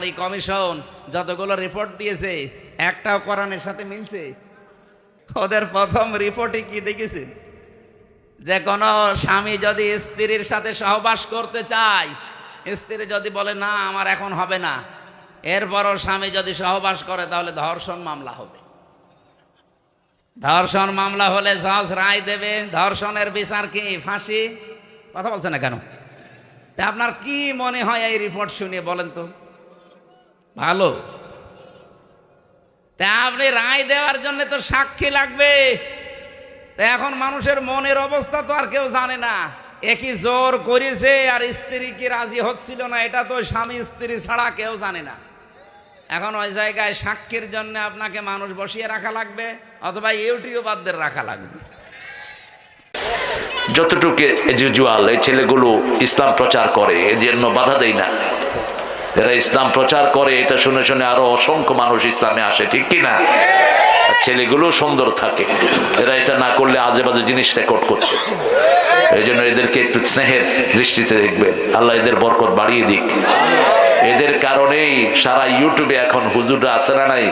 নারী কমিশন যতগুলো রিপোর্ট দিয়েছে, একটাও কোরআনের সাথে মিলছে। ওদের প্রথম রিপোর্টে কি দেখেছে যে কোনো স্বামী যদি স্ত্রীর সাথে সহবাস করতে চায়, স্ত্রী যদি বলে, না, আমার এখন হবে না। এরপরও স্বামী যদি সহবাস করে, তাহলে ধর্ষণ মামলা হবে। ধর্ষণ মামলা হলে জজ রায় দেবে। ধর্ষণের বিচার কি? ফাঁসি? কথা বলছে না কেন? তা আপনার কি মনে হয় এই রিপোর্ট শুনে বলেন তো? ভালো। তা আপনি রায় দেওয়ার জন্য তো সাক্ষী লাগবে। তা এখন মানুষের মনের অবস্থা তো আর কেউ জানে না। একই জোর করেছে আর স্ত্রী কি রাজি হচ্ছিল না, এটা তো স্বামী স্ত্রী ছাড়া কেউ জানে না। এখন ওই জায়গায় সাক্ষীর জন্য আপনাকে মানুষ বসিয়ে রাখা লাগবে, অথবা ইউটিউবারদের রাখা লাগবে। যতটুকু এজুজুয়াল এই ছেলেগুলো ইসলাম প্রচার করে, এর জন্য বাধা দেয় না। এরা ইসলাম প্রচার করে, এটা শুনে শুনে আরও অসংখ্য মানুষ ইসলামে আসে, ঠিক কিনা আর ছেলেগুলো সুন্দর থাকে, এরা এটা না করলে আজে বাজে জিনিস রেকর্ড করছে। এই জন্য এদেরকে একটু স্নেহের দৃষ্টিতে দেখবেন। আল্লাহ এদের বরকত বাড়িয়ে দিক। এদের কারণেই সারা ইউটিউবে এখন হুজুররা আছে না নাই?